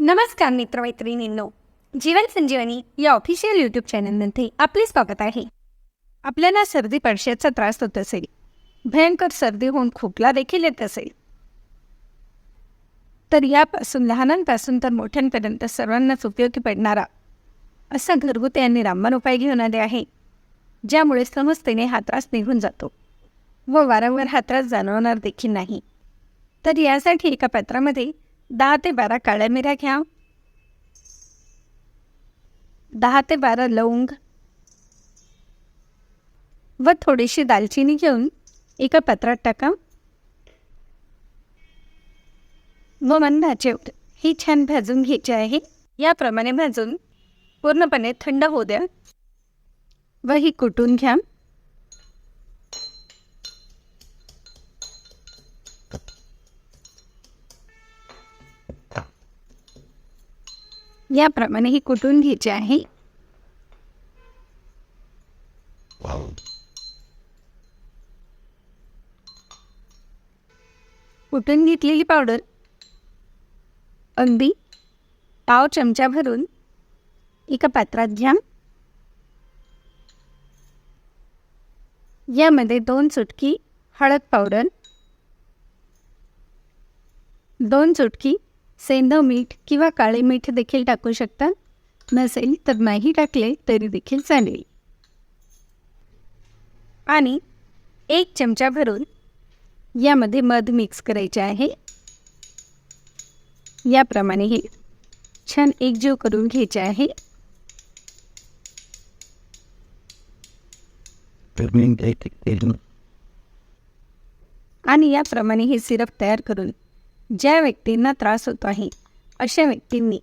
नमस्कार मित्रमैत्रिणींनो जीवन संजीवनी या official YouTube चॅनलमध्ये आपले स्वागत आहे. आपल्याला सर्दी पडशाचा त्रास होत असेल भयंकर सर्दी होऊन खोकला देखील येत असेल. तर यापासून लहानांपासून तर मोठ्यांपर्यंत सर्वांनाच उपयोगी पडणारा असा घरगुती आणि रामबाण उपाय घेऊन आले आहे ज्यामुळे सहजतेने हा त्रास निघून जातो. व वारंवार हातात जाणवणार देखील नाही. तर यासाठी एका पात्रामध्ये दहा ते बारा काळ्या मिऱ्या घ्या. दहा ते बारा लवंग. व थोडीशी दालचिनी घेऊन एका पात्रात टाका. व मंदाचे ही छान भाजून घ्यायची आहे. याप्रमाणे भाजून पूर्णपणे थंड होऊ द्या. व ही कुटून घ्या. याप्रमाणे ही कुटून घ्यायची आहे? कुटून घेतलेली पावडर? अगदी? पाव चमचा भरून एका पात्रात घ्या. यामध्ये दोन चुटकी हळद पावडर दोन चुटकी सेंधव मीठ किंवा काळे मीठ देखील टाकू शकता. नसेल तर नाही टाकले तरी देखील चालेल. आणि एक चमचा भरून यामध्ये मध मिक्स करायचे आहे. याप्रमाणे हे छान एकजीव करून घ्यायचे आहे. आणि याप्रमाणे हे सिरप तयार करून ज्या व्यक्तींना त्रास होतो आहे अशा व्यक्तींनी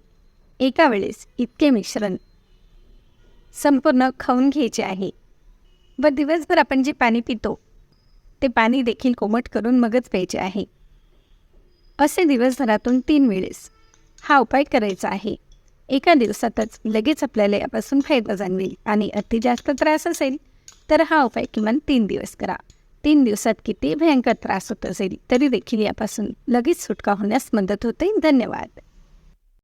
एका वेळेस इतके मिश्रण संपूर्ण खाऊन घ्यायचे आहे. व दिवसभर आपण जे पाणी पितो ते पाणी देखील कोमट करून मगच प्यायचे आहे. असे दिवसभरातून तीन वेळेस हा उपाय करायचा आहे. एका दिवसातच लगेच आपल्याला यापासून फायदा जाणवेल आणि अति जास्त त्रास असेल तर हा उपाय किमान तीन दिवस करा. तीन दिवसात किती भयंकर त्रास होत असेल तरी देखील यापासून लगेच सुटका होण्यास मदत होते. धन्यवाद.